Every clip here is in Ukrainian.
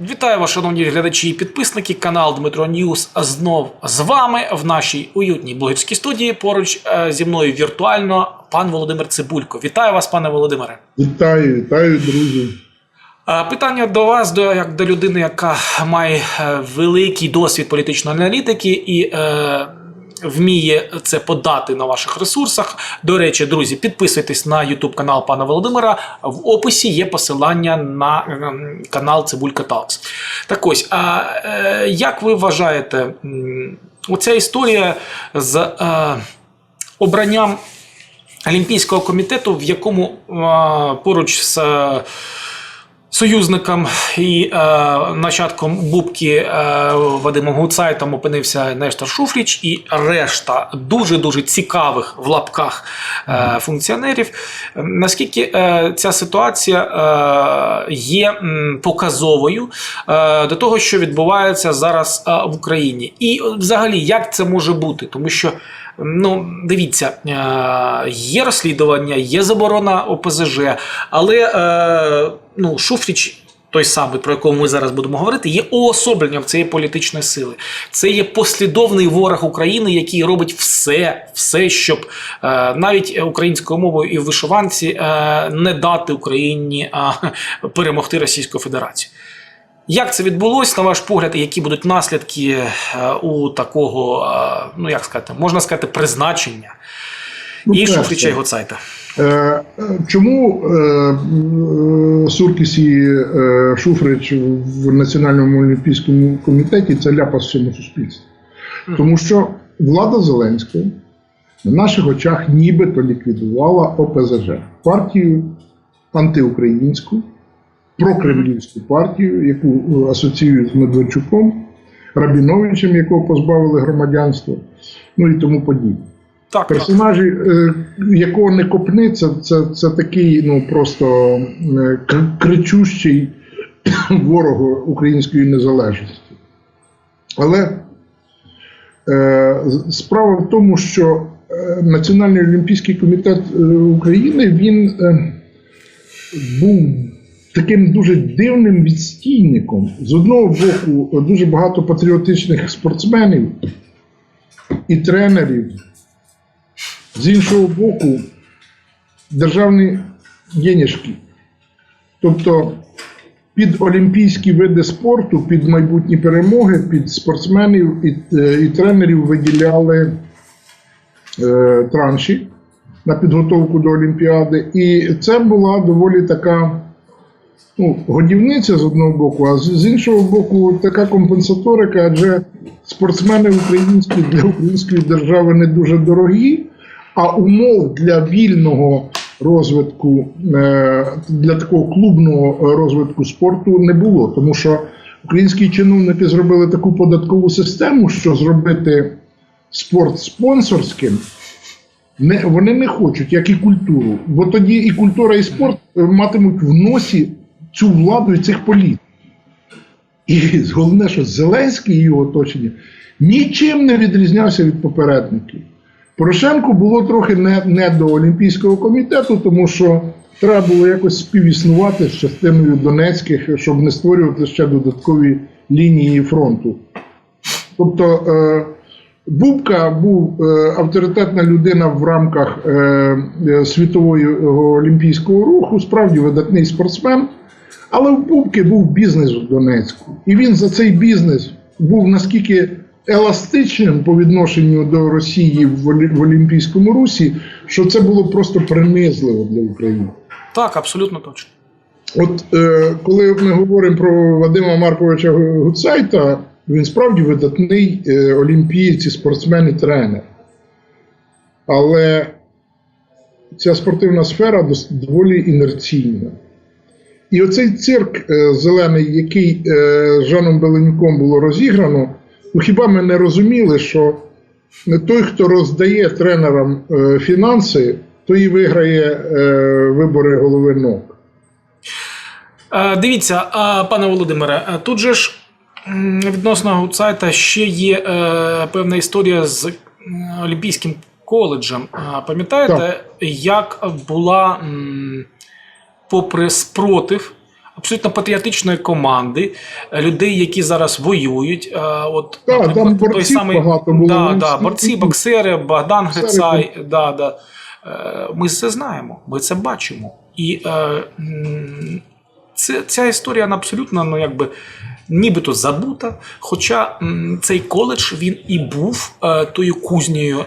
Вітаю вас, шановні глядачі і підписники. Канал Дмитро Ньюс знов з вами в нашій уютній блогерській студії. Поруч е, зі мною віртуально пан Володимир Цибулько. Вітаю вас, пане Володимире. Вітаю, вітаю, друзі. Е, Питання до вас, до як до людини, яка має е, великий досвід політичної аналітики і е, вміє це подати на ваших ресурсах. До речі, друзі, підписуйтесь на YouTube канал пана Володимира. В описі є посилання на е, канал Цибулька Талкс. Так ось, а е, як ви вважаєте, оця історія з е, обранням Олімпійського комітету, в якому е, поруч з союзником і е, нащадком Бубки е, Вадимом Гуцайтом опинився Нештор Шуфріч і решта дуже дуже цікавих в лапках е, функціонерів. Наскільки е, ця ситуація е, є показовою е, до того, що відбувається зараз е, в Україні, і е, взагалі як це може бути, тому що. Ну, дивіться, е, є розслідування, є заборона ОПЗЖ, але е, ну, Шуфріч, той самий, про якого ми зараз будемо говорити, є уособленням цієї політичної сили. Це є послідовний ворог України, який робить все, все, щоб е, навіть українською мовою і вишиванці е, не дати Україні е, перемогти Російську Федерацію. Як це відбулося, на ваш погляд, і які будуть наслідки е, у такого, е, ну як сказати, можна сказати, призначення Ну, і. Шуфрича? Е, е, чому е, Суркіс і Шуфрич в Національному олімпійському комітеті це ляпас всьому суспільству? Тому що влада Зеленського на наших очах нібито ліквідувала ОПЗЖ партію антиукраїнську, прокремлівську партію, яку е, асоціюють з Медведчуком, Рабіновичем, якого позбавили громадянства, ну і тому подібне. Так, так. Персонажі, е, якого не копни, це, це, це такий ну просто е, кричущий ворог української незалежності. Але е, справа в тому, що Національний олімпійський комітет України він е, був таким дуже дивним відстійником. З одного боку, дуже багато патріотичних спортсменів і тренерів. З іншого боку, державні денежки. Тобто під олімпійські види спорту, під майбутні перемоги, під спортсменів і, е, і тренерів виділяли е, транші на підготовку до Олімпіади. І це була доволі така ну, годівниця з одного боку, а з, іншого боку, така компенсаторика, адже спортсмени українські для української держави не дуже дорогі, а умов для вільного розвитку, е, для такого клубного розвитку спорту не було. Тому що українські чиновники зробили таку податкову систему, що зробити спорт спонсорським. Не, вони не хочуть, як і культуру. Бо тоді і культура, і спорт е, матимуть в носі цю владу і цих політиків. І головне, що Зеленський і його оточення нічим не відрізнявся від попередників. Порошенку було трохи не, не до Олімпійського комітету, тому що треба було якось співіснувати з частиною Донецьких, щоб не створювати ще додаткові лінії фронту. Тобто е, Бубка був е, авторитетна людина в рамках е, е, світового олімпійського руху, справді видатний спортсмен. Але в Бубки був бізнес в Донецьку. І він за цей бізнес був наскільки еластичним по відношенню до Росії в, Олімпійському русі, що це було просто принизливо для України. так, абсолютно точно. От е, коли ми говоримо про Вадима Марковича Гуцайта, він справді видатний е, олімпієць, і спортсмен і тренер. Але ця спортивна сфера доволі інерційна. І оцей цирк е, зелений, який е, Жаном Беленюком було розіграно, ну хіба ми не розуміли, що не той, хто роздає тренерам е, фінанси, той і виграє вибори голови НОК. Дивіться, пане Володимире, тут же ж відносно Гуцайта ще є певна історія з Олімпійським коледжем. А, Пам'ятаєте, як була, попри спротив абсолютно патріотичної команди, е, людей, які зараз воюють. е, От, Так, наприклад, там борців багато було, Да, да, борці, боксери, Богдан Грицай. Да, да. Е, Ми це знаємо, ми це бачимо. І е, це, ця історія абсолютно ну, якби, нібито забута. Хоча цей коледж він і був е, тою кузнею. Е,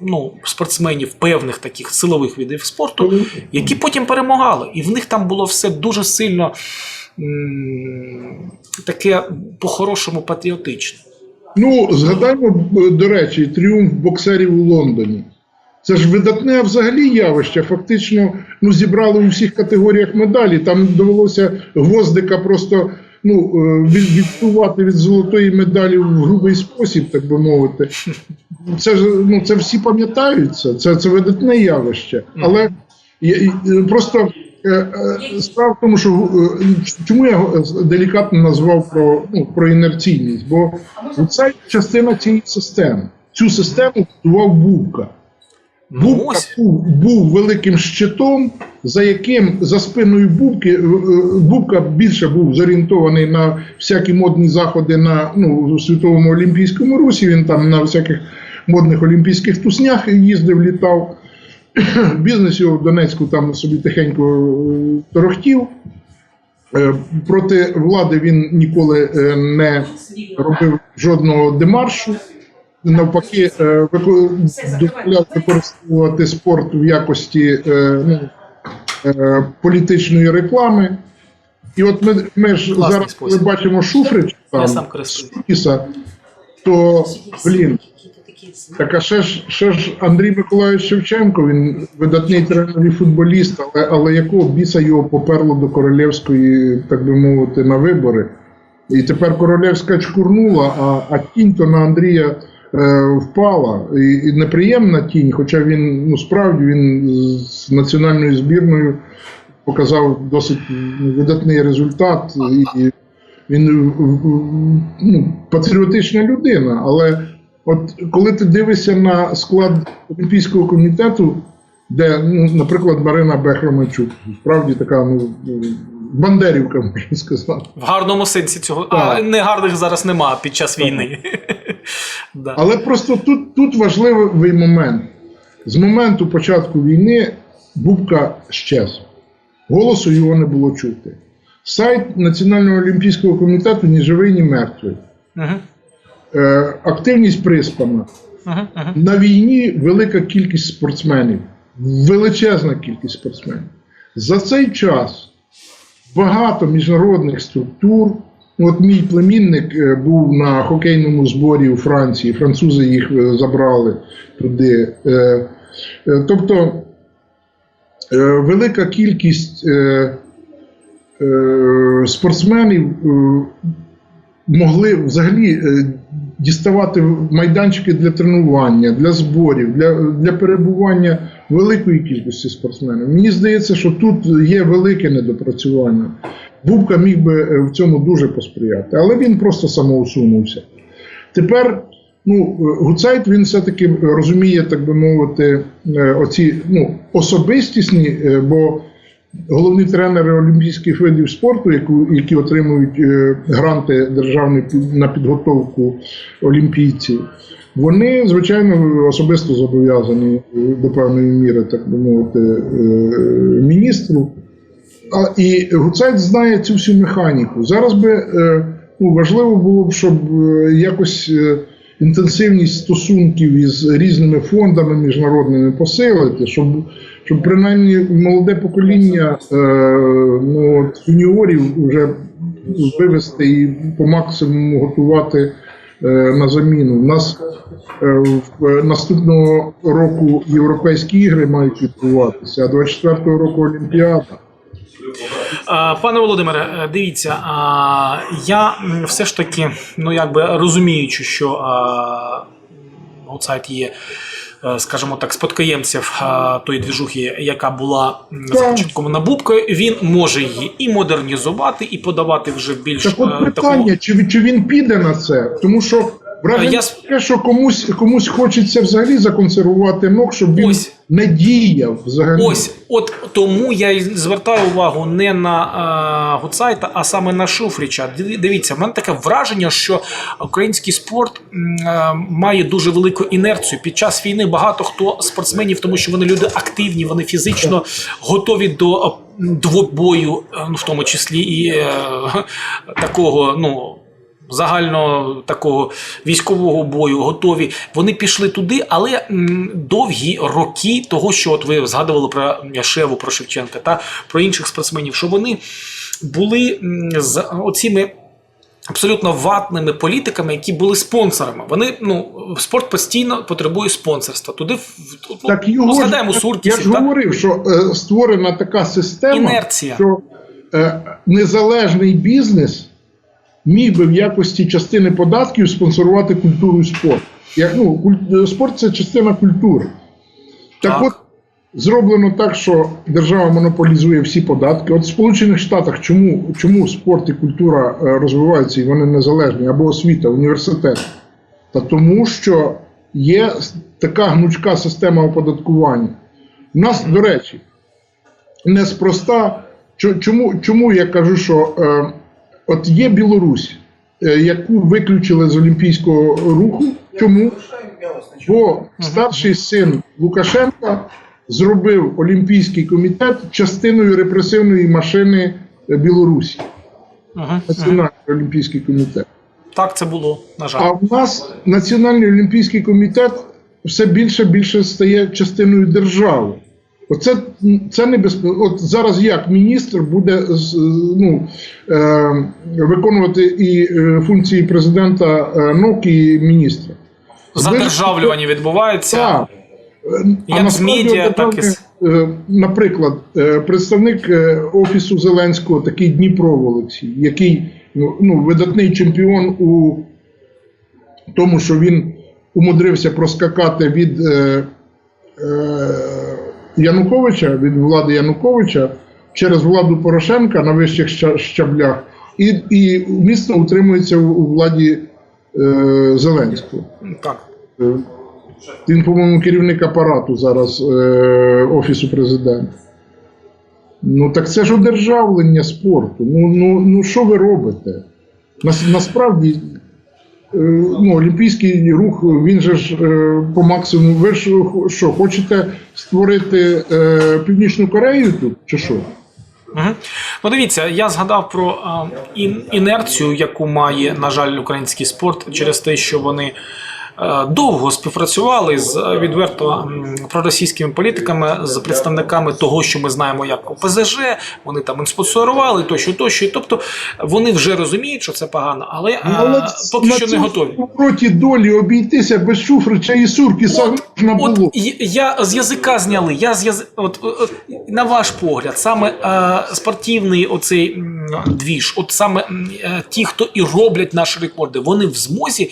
Ну, спортсменів певних таких силових видів спорту, які потім перемагали. І в них там було все дуже сильно м, таке по-хорошому патріотичне. Ну, згадаймо, до речі, тріумф боксерів у Лондоні. Це ж видатне взагалі явище. Фактично ну, зібрали у всіх категоріях медалі. Там довелося гвоздика просто ну, е, від- відсувати від золотої медалі в грубий спосіб, так би мовити. Це ж ну, це всі пам'ятають це. Це, видатне явище. Але я- і просто е, е, справа в тому, що е, чому я е, делікатно назвав про, ну, про інерційність? Бо це частина цієї системи. Цю систему будував Бубка. Ну, Бубка був, був великим щитом, за яким за спиною Бубки е, е, Бубка більше був зорієнтований на всякі модні заходи на ну, світовому олімпійському русі. Він там на всяких модних олімпійських туснях їздив, літав. Бізнес його в Донецьку там собі тихенько е, торохтів. Проти влади він ніколи не робив жодного демаршу. Навпаки, е, дозволяв використовувати спорт в якості е, ну, е, політичної реклами. І от ми, ми ж Класний зараз, коли спосіб. бачимо Шуфрич там. Шукіса, то, блін, так а ще ж, ще ж Андрій Миколаївич Шевченко, він видатний тренер і футболіст, але, але якого біса його поперло до Королевської, так би мовити, на вибори. І тепер Королевська чкурнула, а, а тінь то на Андрія впала. І, і неприємна тінь, хоча він ну, справді він з національною збірною показав досить видатний результат. І, і він е, ну, патріотична людина, але от коли ти дивишся на склад Олімпійського комітету, де, ну, наприклад, Марина Бехромачук, справді така ну, бандерівка, можна сказати. В гарному сенсі цього. А Так. негарних зараз нема під час війни. Да. Але просто тут, тут важливий момент. З моменту початку війни Бубка щез. Голосу його не було чути. Сайт Національного олімпійського комітету ні живий, ні мертвий. Мгм. Е, активність приспана. Мгм. Мгм. На війні велика кількість спортсменів, величезна кількість спортсменів. За цей час багато міжнародних структур. От мій племінник е, був на хокейному зборі у Франції, французи їх е, забрали туди. Е, Тобто велика кількість спортсменів могли взагалі діставати майданчики для тренування, для зборів, для, для перебування великої кількості спортсменів. Мені здається, що тут є велике недопрацювання. Бубка міг би е, в цьому дуже посприяти, але він просто самоусунувся. Тепер ну, е, Гуцайт він все-таки розуміє, так би мовити, е, оці ну, особистісні, е, бо головні тренери олімпійських видів спорту, які отримують е, гранти державні на підготовку олімпійців, вони, звичайно, особисто зобов'язані е, до певної міри, так би мовити, е, міністру. А, і Гуцайт знає цю всю механіку. Зараз би е, ну, важливо було б, щоб е, якось е, інтенсивність стосунків із різними фондами міжнародними посилити, щоб, щоб принаймні молоде покоління е, ну, от, юніорів вже вивести і по максимуму готувати е, на заміну. У нас е, в наступного року європейські ігри мають відбуватися, а 24-го року Олімпіада. Пане Володимире, е, дивіться, я все ж таки, ну якби розуміючи, що а, є, е, скажімо так, спадкоємців тої двіжухи, яка була започаткована бубкою, він може її і модернізувати, і подавати вже більш Так от е, питання, чи, він- чи він піде на це? Тому що Враження Я що комусь, комусь хочеться взагалі законсервувати ног, щоб він Ось. Не діяв взагалі. Ось, от тому я й звертаю увагу не на е, Гуцайта, а саме на Шуфріча. Диві- Дивіться, в мене таке враження, що український спорт е, має дуже велику інерцію. Під час війни багато хто спортсменів, тому що вони люди активні, вони фізично готові до двобою, е, ну, в тому числі і е, такого, ну. Загально такого військового бою готові. Вони пішли туди, але довгі роки того, що от ви згадували про Яшеву, про Шевченка та про інших спортсменів, що вони були з оціми абсолютно ватними політиками, які були спонсорами. Вони ну спорт постійно потребує спонсорства. Туди ну, Так його ну, ж- я ж та? говорив, що е, створена така система, інерція. що е, незалежний бізнес міг би в якості частини податків спонсорувати культуру і спорт. Як, ну, куль- е, спорт це частина культури. Так, Так. от зроблено так, що держава монополізує всі податки. От в Сполучених Штатах чому, чому спорт і культура е, розвиваються і вони незалежні, або освіта, університет? Та тому, що є така гнучка система оподаткування. У нас, до речі, неспроста. Чому, чому я кажу, що е, от є Білорусь, е, яку виключили з Олімпійського руху. Чому? Бо старший син Лукашенка зробив Олімпійський комітет частиною репресивної машини е, Білорусі. Національний олімпійський комітет. Так це було, на жаль. А в нас Національний олімпійський комітет все більше більше стає частиною держави. Оце це небезпечно. От зараз як міністр буде ну, е, виконувати і е, функції президента е, НОК і міністра. Задержавлювання відбувається. Так. Як з медіа, так і е, Наприклад, представник Офісу Зеленського, такий Дніпров Олексій, який ну, ну, видатний чемпіон у тому, що він умудрився проскакати від е, е, Януковича, від влади Януковича через владу Порошенка на вищих щаблях, і, і міцно утримується у, у владі е, Зеленського. Так. Е, Він, по-моєму, керівник апарату зараз е, Офісу президента. Ну так це ж одержавлення спорту. Ну, ну, ну що ви робите? Нас, насправді, ну, Олімпійський рух, він же ж е, по максимуму. Ви ж що, хочете створити е, Північну Корею тут? Чи що? Угу. Ну, дивіться, я згадав про е, ін- інерцію, яку має, на жаль, український спорт через те, що вони е, довго співпрацювали з е, відверто проросійськими політиками, з представниками того, що ми знаємо як ОПЗЖ, вони там інспонсорували тощо, тощо. Тобто вони вже розуміють, що це погано, але, е, поки на що не готові. Проти долі обійтися без Шуфрича і Суркіса можна От було. я з язика зняли. Я з язи... от, от, на ваш погляд, саме е, спортивний оцей двіж, от саме е, ті, хто і роблять наші рекорди, вони в змозі.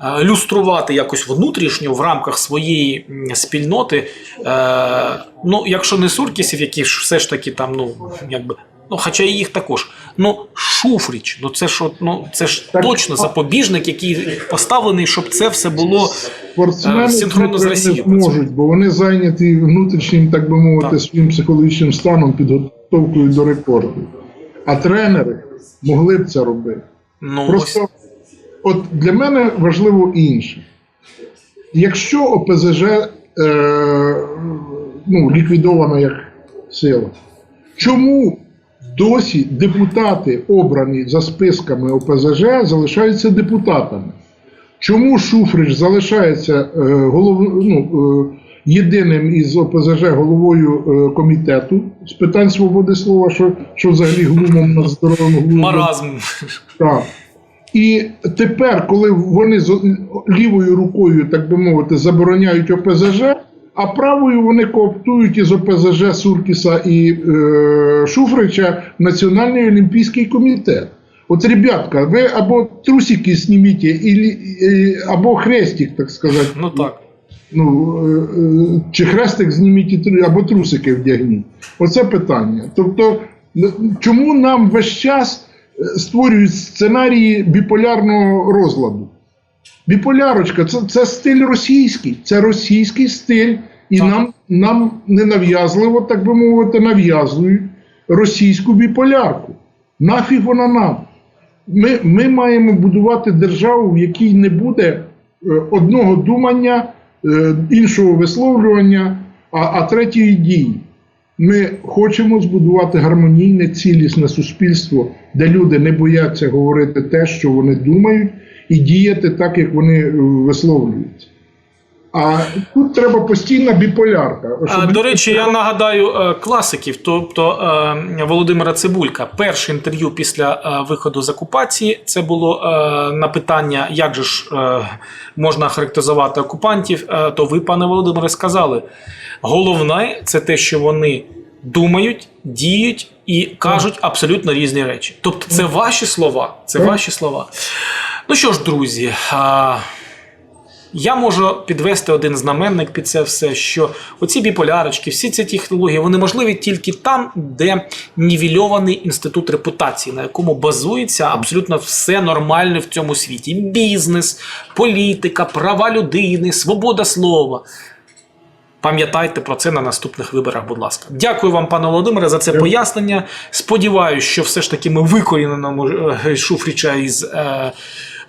Е, Люструвати якось внутрішньо в рамках своєї спільноти. Е, ну, якщо не Суркісів, які все ж таки там, ну якби. Ну, хоча і їх також. Ну, Шуфріч, ну це ж ну це ж Так, точно запобіжник, який поставлений, щоб це все було Е, синхронно з не Росією бо вони зайняті внутрішнім, так би мовити, Так. своїм психологічним станом, підготовкою до рекорду. А тренери могли б це робити. ну, ось. От для мене важливо інше. Якщо ОПЗЖ е, ну, ліквідовано як сила, чому досі депутати, обрані за списками ОПЗЖ, залишаються депутатами? Чому Шуфрич залишається е, голов, ну, е, єдиним із ОПЗЖ головою е, комітету з питань свободи слова, що, що взагалі глумом над здоровим глумом? Маразм. Так. І тепер, коли вони з лівою рукою, так би мовити, забороняють ОПЗЖ, а правою вони кооптують із ОПЗЖ Суркіса і е, Шуфрича Національний олімпійський комітет. От, ребятка, ви або трусики зніміть, е, або хрестик, так сказати. Ну так. Ну, е, е, чи хрестик зніміть, або трусики вдягніть. Оце питання. Тобто, чому нам весь час створюють сценарії біполярного розладу? Біполярочка, це, це стиль російський, це російський стиль, і Так. нам, нам ненав'язливо, так би мовити, нав'язують російську біполярку. Нафіг вона нам? Ми, ми маємо будувати державу, в якій не буде е, одного думання, е, іншого висловлювання, а, а третьої дії. Ми хочемо збудувати гармонійне, цілісне суспільство, де люди не бояться говорити те, що вони думають, і діяти так, як вони е, висловлюються. А тут треба постійна біполярка. Щоб- До речі, я нагадаю е, класиків, тобто е, Володимира Цибулька. Перше інтерв'ю після е, виходу з окупації це було на питання, як же ж можна характеризувати окупантів. То ви, пане Володимире, сказали: головне це те, що вони думають, діють і кажуть абсолютно різні речі. Тобто, це ваші слова. Це ваші слова. Ну що ж, друзі. Я можу підвести один знаменник під це все, що оці біполярочки, всі ці технології, вони можливі тільки там, де нівельований інститут репутації, на якому базується абсолютно все нормальне в цьому світі: бізнес, політика, права людини, свобода слова. Пам'ятайте про це на наступних виборах, будь ласка. Дякую вам, пане Володимире, за це пояснення. Сподіваюсь, що все ж таки ми викорінимо е, Шуфріча із е,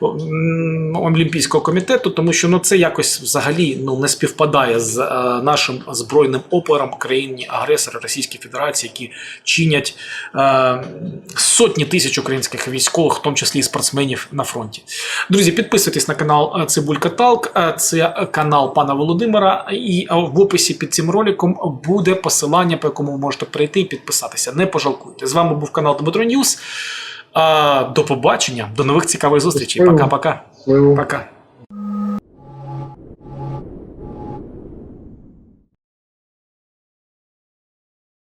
Олімпійського комітету, тому що ну, це якось взагалі ну, не співпадає з е, нашим збройним опором країні агресора Російської Федерації, які чинять е, сотні тисяч українських військових, в тому числі і спортсменів на фронті. Друзі, підписуйтесь на канал е, Цибулька Талк. Е, Це канал пана Володимира. І е, в описі під цим роликом буде посилання, по якому ви можете прийти і підписатися. Не пожалкуйте. З вами був канал Дмитро Ньюс. Е, До побачення, до нових цікавих зустрічей. Пока-пока. Пока. Пока.